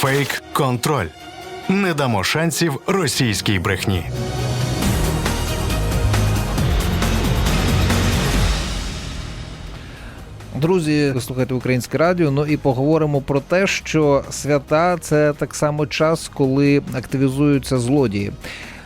Фейк контроль. Не дамо шансів російській брехні. Друзі, ви слухаєте українське радіо. Ну і поговоримо про те, що свята це так само час, коли активізуються злодії.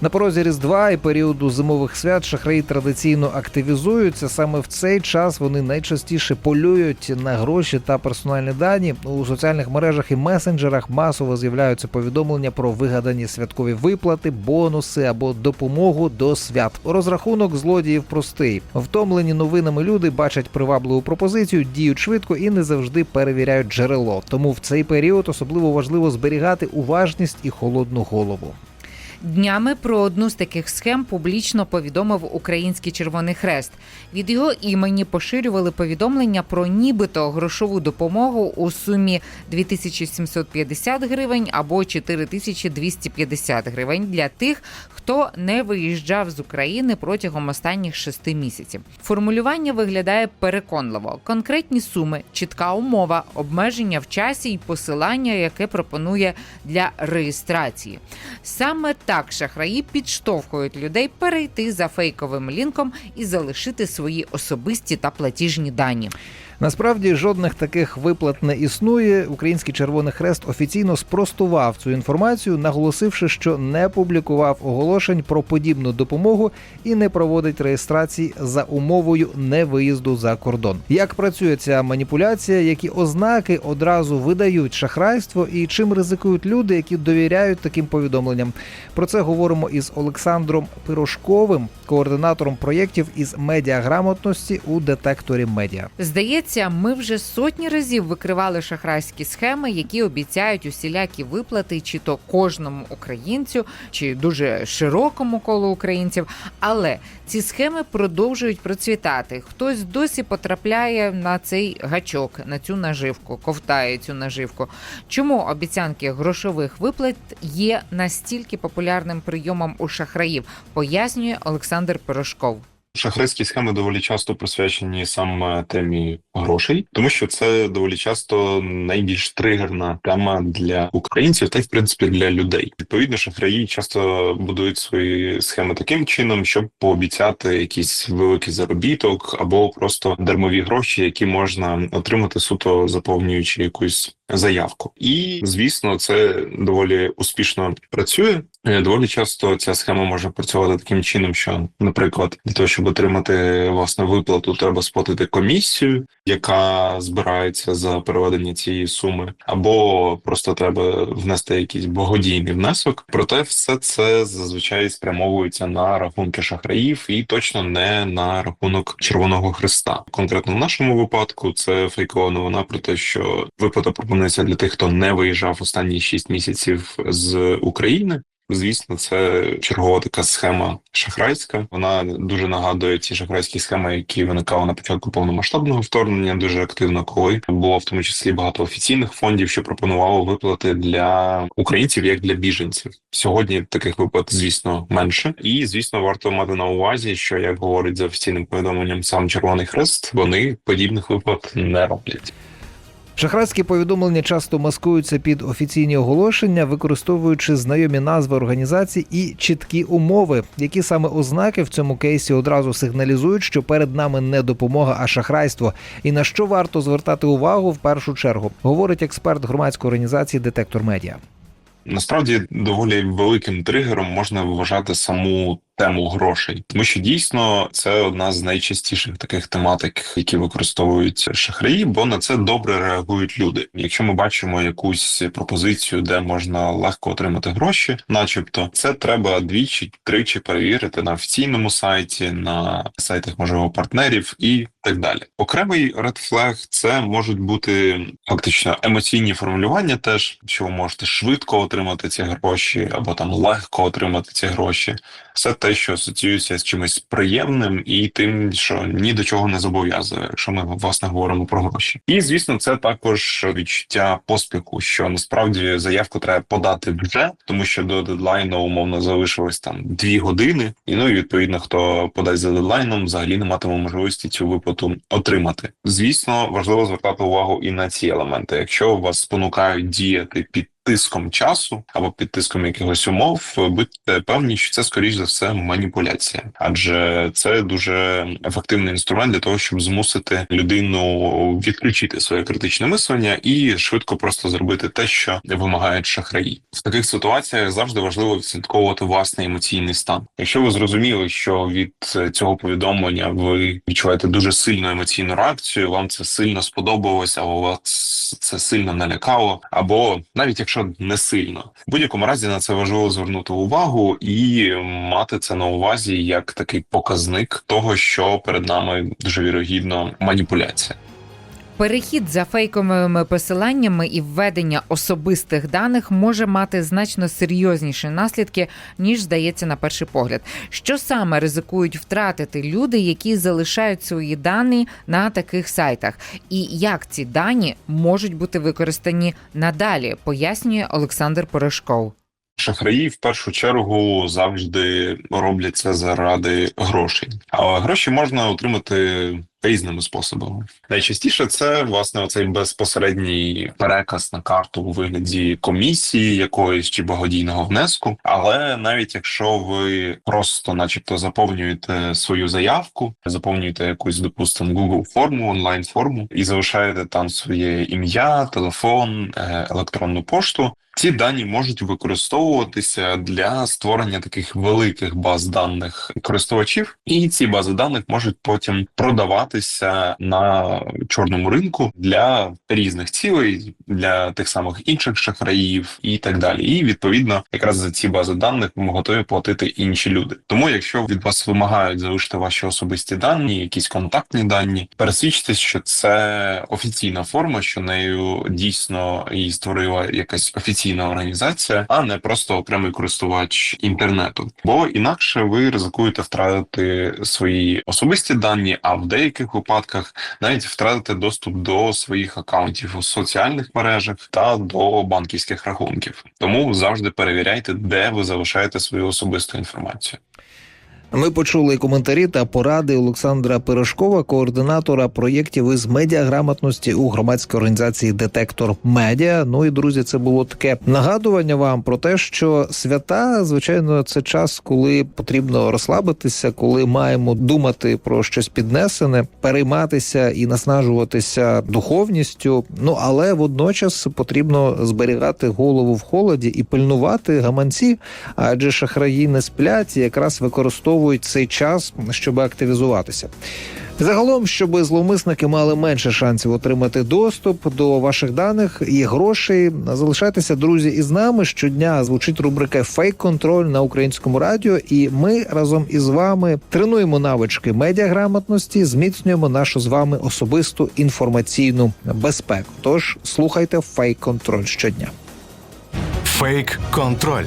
На порозі Різдва і періоду зимових свят шахраї традиційно активізуються. Саме в цей час вони найчастіше полюють на гроші та персональні дані. У соціальних мережах і месенджерах масово з'являються повідомлення про вигадані святкові виплати, бонуси або допомогу до свят. Розрахунок злодіїв простий. Втомлені новинами люди бачать привабливу пропозицію, діють швидко і не завжди перевіряють джерело. Тому в цей період особливо важливо зберігати уважність і холодну голову. Днями про одну з таких схем публічно повідомив Український Червоний Хрест. Від його імені поширювали повідомлення про нібито грошову допомогу у сумі 2750 гривень або 4250 гривень для тих, хто не виїжджав з України протягом останніх шести місяців. Формулювання виглядає переконливо: конкретні суми, чітка умова, обмеження в часі і посилання, яке пропонує для реєстрації. Саме так шахраї підштовхують людей перейти за фейковим лінком і залишити свої особисті та платіжні дані. Насправді жодних таких виплат не існує. Український Червоний Хрест офіційно спростував цю інформацію, наголосивши, що не публікував оголошень про подібну допомогу і не проводить реєстрації за умовою невиїзду за кордон. Як працює ця маніпуляція, які ознаки одразу видають шахрайство і чим ризикують люди, які довіряють таким повідомленням? Про це говоримо із Олександром Пирожковим, координатором проєктів із медіаграмотності у детекторі медіа. Здається, ми вже сотні разів викривали шахрайські схеми, які обіцяють усілякі виплати, чи то кожному українцю, чи дуже широкому колу українців. Але ці схеми продовжують процвітати. Хтось досі потрапляє на цей гачок, на цю наживку, ковтає цю наживку. Чому обіцянки грошових виплат є настільки популярним прийомом у шахраїв? Пояснює Олександр Пирожков. Шахрайські схеми доволі часто присвячені саме темі грошей, тому що це доволі часто найбільш тригерна тема для українців, та й в принципі для людей. Відповідно, шахраї часто будують свої схеми таким чином, щоб пообіцяти якийсь великий заробіток або просто дармові гроші, які можна отримати суто заповнюючи якусь заявку. І звісно, це доволі успішно працює. Е, Доволі часто ця схема може працювати таким чином, що, наприклад, для того, щоб отримати власне виплату, треба сплатити комісію, яка збирається за переведення цієї суми, або просто треба внести якийсь благодійний внесок. Проте все це зазвичай спрямовується на рахунки шахраїв і точно не на рахунок Червоного Христа. Конкретно в нашому випадку це фейкова новина про те, що виплата пропонується для тих, хто не виїжджав останні 6 місяців з України. Звісно, це чергова така схема шахрайська. Вона дуже нагадує ті шахрайські схеми, які виникали на початку повномасштабного вторгнення. Дуже активно, коли було в тому числі багато офіційних фондів, що пропонувало виплати для українців як для біженців. Сьогодні таких виплат, звісно, менше, і звісно, варто мати на увазі, що як говорить за офіційним повідомленням сам Червоний Хрест, вони подібних виплат не роблять. Шахрайські повідомлення часто маскуються під офіційні оголошення, використовуючи знайомі назви організацій і чіткі умови, які саме ознаки в цьому кейсі одразу сигналізують, що перед нами не допомога, а шахрайство. І на що варто звертати увагу в першу чергу, говорить експерт громадської організації Детектор Медіа. Насправді доволі великим тригером можна вважати саму тему грошей, тому що дійсно це одна з найчастіших таких тематик, які використовують шахраї, бо на це добре реагують люди. Якщо ми бачимо якусь пропозицію, де можна легко отримати гроші, начебто, це треба двічі тричі перевірити на офіційному сайті, на сайтах можливо партнерів і так далі. Окремий flag – це можуть бути фактично емоційні формулювання, теж що ви можете швидко отримати ці гроші, або там легко отримати ці гроші. Все те, що асоціюється з чимось приємним і тим, що ні до чого не зобов'язує, якщо ми власне говоримо про гроші. І звісно, це також відчуття поспіху, що насправді заявку треба подати вже, тому що до дедлайну умовно залишилось там дві години, і ну і відповідно, хто подасть за дедлайном, взагалі не матиме можливості цю виплату отримати. Звісно, важливо звертати увагу і на ці елементи. Якщо вас спонукають діяти під тиском часу або під тиском якихось умов, будьте певні, що це скоріш за все маніпуляція, адже це дуже ефективний інструмент для того, щоб змусити людину відключити своє критичне мислення і швидко просто зробити те, що вимагають шахраї. В таких ситуаціях завжди важливо відслідковувати власний емоційний стан. Якщо ви зрозуміли, що від цього повідомлення ви відчуваєте дуже сильну емоційну реакцію, вам це сильно сподобалось, або вас це сильно налякало, або навіть якщо не сильно, в будь-якому разі на це важливо звернути увагу і мати це на увазі як такий показник того, що перед нами дуже вірогідно маніпуляція. Перехід за фейковими посиланнями і введення особистих даних може мати значно серйозніші наслідки, ніж здається на перший погляд. Що саме ризикують втратити люди, які залишають свої дані на таких сайтах, і як ці дані можуть бути використані надалі, пояснює Олександр Порошков. Шахраї в першу чергу завжди роблять це заради грошей, але гроші можна отримати різними способами. Найчастіше це власне оцей безпосередній переказ на карту у вигляді комісії якоїсь чи благодійного внеску. Але навіть якщо ви просто, начебто, заповнюєте свою заявку, заповнюєте якусь, допустимо, Google форму, онлайн форму і залишаєте там своє ім'я, телефон, е, електронну пошту. Ці дані можуть використовуватися для створення таких великих баз даних користувачів, і ці бази даних можуть потім продаватися на чорному ринку для різних цілей, для тих самих інших шахраїв і так далі. І відповідно, якраз за ці бази даних ми готові платити інші люди. Тому, якщо від вас вимагають залишити ваші особисті дані, якісь контактні дані, пересвідчитесь, що це офіційна форма, що нею дійсно і створила якась офіційна організація, а не просто окремий користувач інтернету. Бо інакше ви ризикуєте втратити свої особисті дані, а в деяких випадках навіть втратити доступ до своїх акаунтів у соціальних мережах та до банківських рахунків. Тому завжди перевіряйте, де ви залишаєте свою особисту інформацію. Ми почули коментарі та поради Олександра Пирожкова, координатора проєктів із медіаграмотності у громадській організації Детектор Медіа. Ну і друзі, це було таке нагадування вам про те, що свята, звичайно, це час, коли потрібно розслабитися, коли маємо думати про щось піднесене, перейматися і наснажуватися духовністю. Ну але водночас потрібно зберігати голову в холоді і пильнувати гаманці, адже шахраї не сплять і якраз використовують цей час, щоб активізуватися. Загалом, щоб зловмисники мали менше шансів отримати доступ до ваших даних і грошей, залишайтеся друзі із нами. Щодня звучить рубрика Фейк-контроль на українському радіо, і ми разом із вами тренуємо навички медіаграмотності, зміцнюємо нашу з вами особисту інформаційну безпеку. Тож слухайте фейк-контроль щодня. Фейк-контроль.